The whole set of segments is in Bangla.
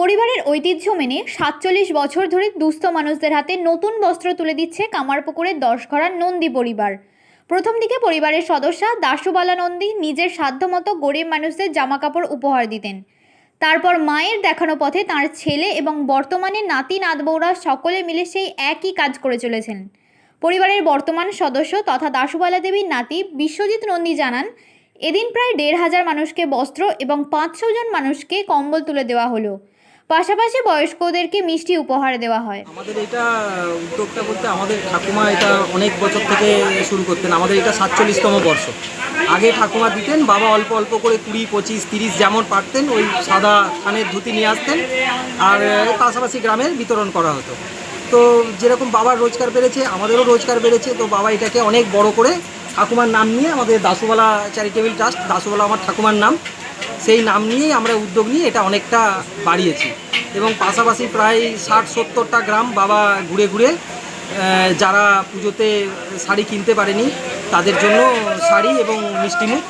পরিবারের ঐতিহ্য মেনে সাতচল্লিশ বছর ধরে দুস্থ মানুষদের হাতে নতুন বস্ত্র তুলে দিচ্ছে কামারপুকুরের দশঘরার নন্দী পরিবার। প্রথম দিকে পরিবারের সদস্যা দাসুবালা নন্দী নিজের সাধ্যমতো গরিব মানুষদের জামাকাপড় উপহার দিতেন। তারপর মায়ের দেখানো পথে তার ছেলে এবং বর্তমানে নাতি নাতবৌরা সকলে মিলে সেই একই কাজ করে চলেছেন। পরিবারের বর্তমান সদস্য তথা দাসুবালা দেবীর নাতি বিশ্বজিৎ নন্দী জানান, এদিন প্রায় দেড় হাজার মানুষকে বস্ত্র এবং পাঁচশো জন মানুষকে কম্বল তুলে দেওয়া হলো। পাশাপাশি বয়স্কদেরকে মিষ্টি উপহার দেওয়া হয়। আমাদের এটা উদ্যোগটা বলতে আমাদের ঠাকুমা এটা অনেক বছর থেকে শুরু করতেন। আমাদের এটা সাতচল্লিশতম বর্ষ। আগে ঠাকুমা দিতেন, বাবা অল্প অল্প করে কুড়ি, পঁচিশ, তিরিশ যেমন পারতেন, ওই সাদা থানের ধুতি নিয়ে আসতেন। আর পাশাপাশি গ্রামের বিতরণ করা হতো। তো যেরকম বাবার রোজগার বেড়েছে, আমাদেরও রোজগার বেড়েছে। তো বাবা এটাকে অনেক বড় করে ঠাকুমার নাম নিয়ে আমাদের দাসুবালা চ্যারিটেবল ট্রাস্ট দাসুবালা আমার ঠাকুমার নাম, সেই নাম নিয়েই আমরা উদ্যোগ নিয়ে এটা অনেকটা বাড়িয়েছি। এবং পাশাপাশি প্রায় ষাট সত্তরটা গ্রাম বাবা ঘুরে ঘুরে যারা পুজোতে শাড়ি কিনতে পারেনি, তাদের জন্য শাড়ি এবং মিষ্টিমুখ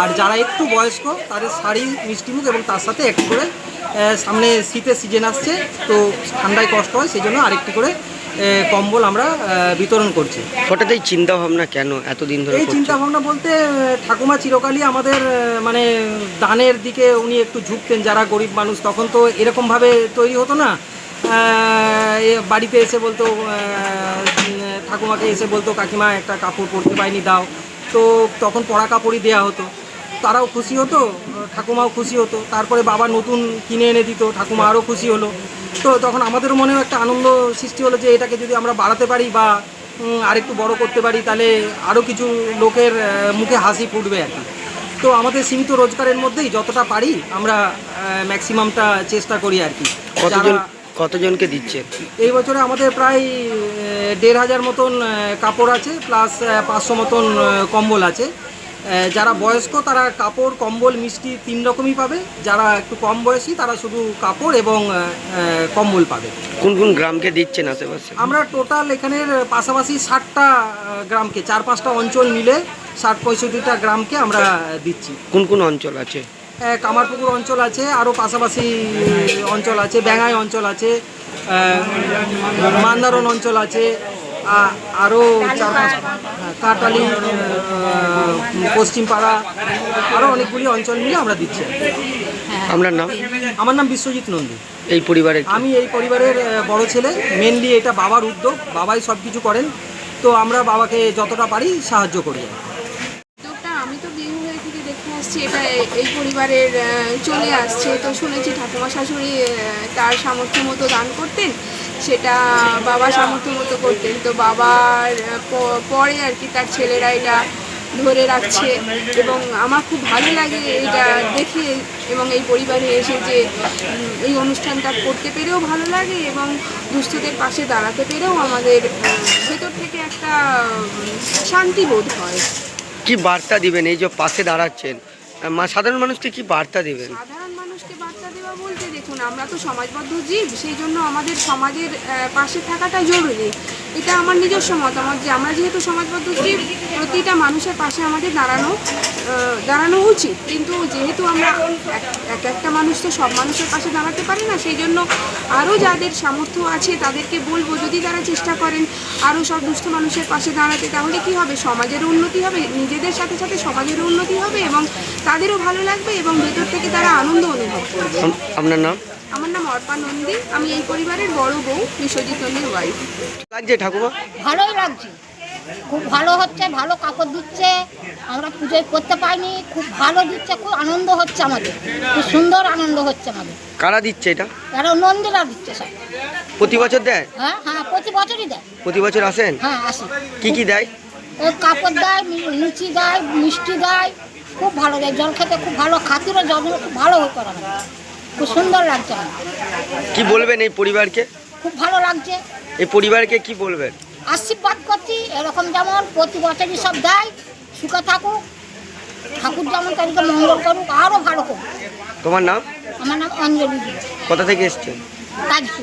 আর যারা একটু বয়স্ক, তাদের শাড়ি মিষ্টিমুখ এবং তার সাথে একটু করে সামনে শীতের সিজন আসছে, তো ঠান্ডায় কষ্ট হয় সেই জন্য আরেকটি করে কম্বল আমরা বিতরণ করছি। হঠাৎ এই চিন্তা ভাবনা কেন এতদিন ধরে এই করছেন? চিন্তা ভাবনা বলতে ঠাকুমা চিরকালই আমাদের মানে দানের দিকে উনি একটু ঝুঁকতেন। যারা গরিব মানুষ তখন তো এরকমভাবে তৈরি হতো না। এ বাড়িতে এসে বলতো ঠাকুমাকে এসে বলতো কাকিমা একটা কাপড় পরতে পাইনি দাও। তো তখন পড়া কাপড়ই দেওয়া হতো। তারাও খুশি হতো ঠাকুমাও খুশি হতো তারপরে বাবা নতুন কিনে এনে দিত ঠাকুমা আরও খুশি হলো। তো তখন আমাদের মনেও একটা আনন্দ সৃষ্টি হলো যে এটাকে যদি আমরা বাড়াতে পারি বা আরেকটু বড় করতে পারি তাহলে আরও কিছু লোকের মুখে হাসি ফুটবে আর কি। তো আমাদের সীমিত রোজগারের মধ্যেই যতটা পারি আমরা ম্যাক্সিমামটা চেষ্টা করি আর কি। কতজন কতজনকে দিচ্ছে এই বছরে আমাদের প্রায় দেড় হাজার মতন কাপড় আছে প্লাস পাঁচশো মতন কম্বল আছে। যারা বয়স্ক তারা কাপড় কম্বল মিষ্টি তিন রকমই পাবে। যারা একটু কম বয়সী তারা শুধু কাপড় এবং কম্বল পাবে। কোন কোন গ্রামকে দিচ্ছেন আশেপাশে? আমরা টোটাল এখানের পাশাপাশি ষাটটা গ্রামকে চার পাঁচটা অঞ্চল মিলে ষাট পঁয়ষট্টিটা গ্রামকে আমরা দিচ্ছি। কোন কোন অঞ্চল আছে? কামারপুকুর অঞ্চল আছে আরও পাশাপাশি অঞ্চল আছে ব্যাঙাই অঞ্চল আছে আহ, মান্দারন অঞ্চল আছে আরও চার পাঁচ হ্যাঁ, কাটালি পশ্চিমপাড়া আরও অনেকগুলি অঞ্চল মিলে আমরা দিচ্ছি। আপনার নাম? আমার নাম বিশ্বজিৎ নন্দী। এই পরিবারের আমি এই পরিবারের বড় ছেলে। মেনলি এটা বাবার উদ্যোগ। বাবাই সব কিছু করেন। তো আমরা বাবাকে যতটা পারি সাহায্য করি আমি তো বিহু থেকে দেখে আসছি এটা এই পরিবারের চলে আসছে। তো শুনেছি ঠাকুমা শাশুড়ি তার সামর্থ্য মতো দান করতেন। সেটা বাবা সামর্থ্য মতো করতেন। তো বাবার পরে আর কি তার ছেলেরা এটা ধরে রাখছে এবং আমার খুব ভালো লাগে এটা দেখে এবং এই পরিবারে এসে যে এই অনুষ্ঠানটা করতে পেরেও ভালো লাগে এবং দুস্থদের পাশে দাঁড়াতে পেরেও আমাদের ভেতর থেকে একটা শান্তি বোধ হয়। কি বার্তা দিবেন? এই যে পাশে দাঁড়াচ্ছেন সাধারণ মানুষকে কি বার্তা দিবেন? সাধারণ মানুষকে বার্তা দেওয়া বলতে আমরা তো সমাজবদ্ধ জীব সেই জন্য আমাদের সমাজের পাশে থাকাটা জরুরি। এটা আমার নিজস্ব মতামত যে আমরা যেহেতু সমাজবদ্ধ জীব প্রতিটা মানুষের পাশে আমাদের দাঁড়ানো দাঁড়ানো উচিত। কিন্তু যেহেতু আমরা এক- এক একটা মানুষ তো সব মানুষের পাশে দাঁড়াতে পারি না সেই জন্য আরও যাদের সামর্থ্য আছে তাদেরকে বলব যদি তারা চেষ্টা করেন আরও সব দুস্থ মানুষের পাশে দাঁড়াতে তাহলে কি হবে? সমাজের উন্নতি হবে নিজেদের সাথে সাথে সমাজের উন্নতি হবে এবং তাদেরও ভালো লাগবে এবং ভেতর থেকে তারা আনন্দ অনুভব করবে। আপনার নাম? আমার নাম অর্পা নন্দী আমি এই পরিবারের বড় বউ বিশ্বজিৎ নন্দীর ওয়াইফ লাগছে ঠাকুমা? ভালোই লাগছে। খুব ভালো হচ্ছে ভালো কাপড় দিচ্ছে। আমরা পুজোয় করতে পাইনি খুব ভালো দিচ্ছে খুব আনন্দ হচ্ছে আমাদের। খুব সুন্দর আনন্দ হচ্ছে আমাদের। কারা দিচ্ছে এটা? এরা নন্দীরা দিচ্ছে সব। প্রতি বছর দেয়? হ্যাঁ হ্যাঁ প্রতি বছরই দেয়। প্রতি বছর আসেন? হ্যাঁ আসে। কি কি দেয়? ওই কাপড় দেয় লুচি দেয় মিষ্টি দেয় খুব ভালো দেয়। জল খেতে খুব ভালো খাতিরও জলগুলো খুব ভালো করে খুব সুন্দর লাগছে কি বলবেন এই পরিবারকে? খুব ভালো লাগছে। এই পরিবারকে কি বলবেন? আশীর্বাদ করছি এরকম যেমন প্রতি বছরই সব দেয় সুখে থাকুক ঠাকুর যেমন তাদেরকে মঙ্গল করুক আরও ভালো করুক। তোমার নাম? আমার নাম অঞ্জলি কোথা থেকে এসছেন? কাজসু